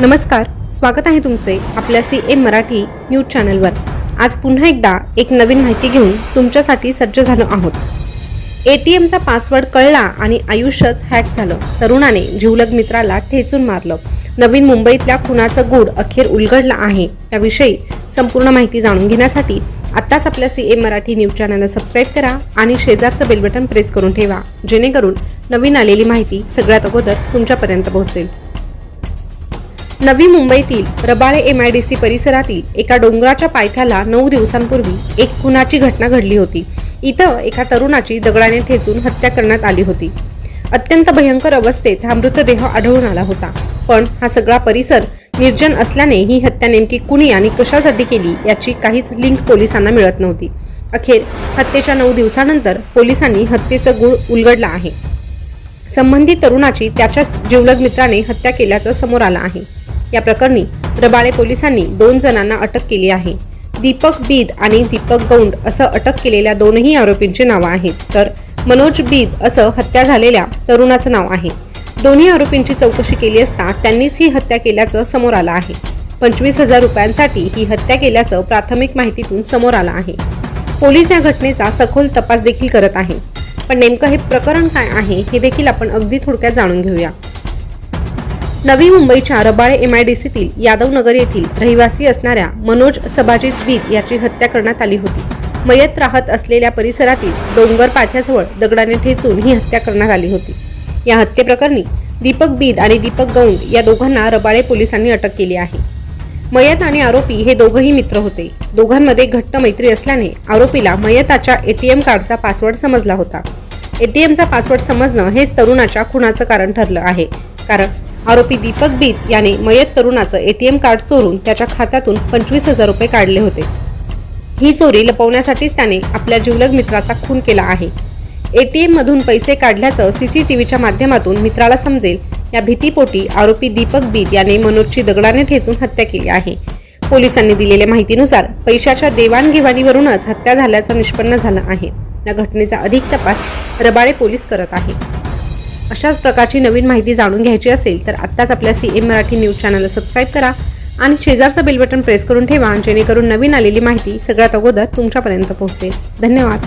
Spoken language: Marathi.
नमस्कार स्वागत आहे तुमचे आपल्या सी एम मराठी न्यूज चॅनलवर. आज पुन्हा एकदा एक नवीन माहिती घेऊन तुमच्यासाठी सज्ज झालो आहोत. ए टी एमचा पासवर्ड कळला आणि आयुष्यच हॅक झालं. तरुणाने जिवलग मित्राला ठेचून मारलं. नवीन मुंबईतल्या खुनाचं गूढ अखेर उलगडलं आहे. त्याविषयी संपूर्ण माहिती जाणून घेण्यासाठी आत्ताच आपल्या सी एम मराठी न्यूज चॅनलला सबस्क्राईब करा आणि शेजारचं बेल बटन प्रेस करून ठेवा. जेणेकरून नवीन आलेली माहिती सगळ्यात अगोदर तुमच्यापर्यंत पोहोचेल. नवी मुंबईतील Rabale M I D C परिसरातील एका डोंगराच्या पायथ्याला नऊ दिवसांपूर्वी एक खुनाची घटना घडली होती. इथं एका तरुणाची दगडाने ठेचून हत्या करण्यात आली होती. अत्यंत भयंकर अवस्थेत हा मृतदेह आढळून आला होता. पण हा सगळा परिसर निर्जन असल्याने ही हत्या नेमकी कुणी आणि कशासाठी केली याची काहीच लिंक पोलिसांना मिळत नव्हती. अखेर हत्येच्या नऊ दिवसानंतर पोलिसांनी हत्येचं गुळ उलगडलं आहे. संबंधित तरुणाची त्याच्याच जिवलग मित्राने हत्या केल्याचं समोर आलं आहे. या प्रकरणी रबाळे पोलिसांनी दोन जणांना अटक केली आहे. दीपक बीद आणि दीपक गौंड असं अटक केलेल्या दोनही आरोपींची नावं आहेत. तर मनोज बीद असं हत्या झालेल्या तरुणाचं नाव आहे. दोन्ही आरोपींची चौकशी केली असता त्यांनीच ही हत्या केल्याचं समोर आलं आहे. पंचवीस हजार रुपयांसाठी ही हत्या केल्याचं प्राथमिक माहितीतून समोर आलं आहे. पोलीस या घटनेचा सखोल तपास देखील करत आहे. पण नेमकं हे प्रकरण काय आहे हे देखील आपण अगदी थोडक्यात जाणून घेऊया. नवी मुंबईच्या रबाळे एम आय डी सीतील यादव नगर येथील रहिवासी असणाऱ्या मनोज सभाजित बीद याची हत्या करण्यात आली होती. मयत राहत असलेल्या परिसरातील डोंगर पाथ्याजवळ दगडाने ठेचून ही हत्या करण्यात आली होती. या हत्येप्रकरणी दीपक बीद आणि दीपक गौंड या दोघांना रबाळे पोलिसांनी अटक केली आहे. मयत आणि आरोपी हे दोघंही मित्र होते. दोघांमध्ये घट्ट मैत्री असल्याने आरोपीला मयताच्या एटीएम कार्डचा पासवर्ड समजला होता. एटीएमचा पासवर्ड समजणं हेच तरुणाच्या खुनाचं कारण ठरलं आहे. कारण आरोपी दीपक बीत याने मयत तरुणाचं एटीएम कार्ड चोरून त्याच्या खात्यातून पंचवीस हजार रुपये काढले होते. ही चोरी लपवण्यासाठीच त्याने आपल्या जिवलग मित्राचा खून केला आहे. एटीएम मधून पैसे काढल्याचं सीसीटीव्हीच्या माध्यमातून मित्राला समजेल या भीतीपोटी आरोपी दीपक बीत याने मनोजची दगडाने ठेचून हत्या केली आहे. पोलिसांनी दिलेल्या माहितीनुसार पैशाच्या देवाणघेवाणीवरूनच हत्या झाल्याचं निष्पन्न झालं आहे. या घटनेचा अधिक तपास रबाळे पोलीस करत आहे. अशाच प्रकारची नवीन माहिती जाणून घ्यायची असेल तर आत्ताच आपल्या सी एम मराठी न्यूज चॅनलला सबस्क्राईब करा आणि शेजारचं बेल बटन प्रेस करून ठेवा जेणेकरून नवीन आलेली माहिती सगळ्यात अगोदर तुमच्यापर्यंत पोहोचेल. धन्यवाद.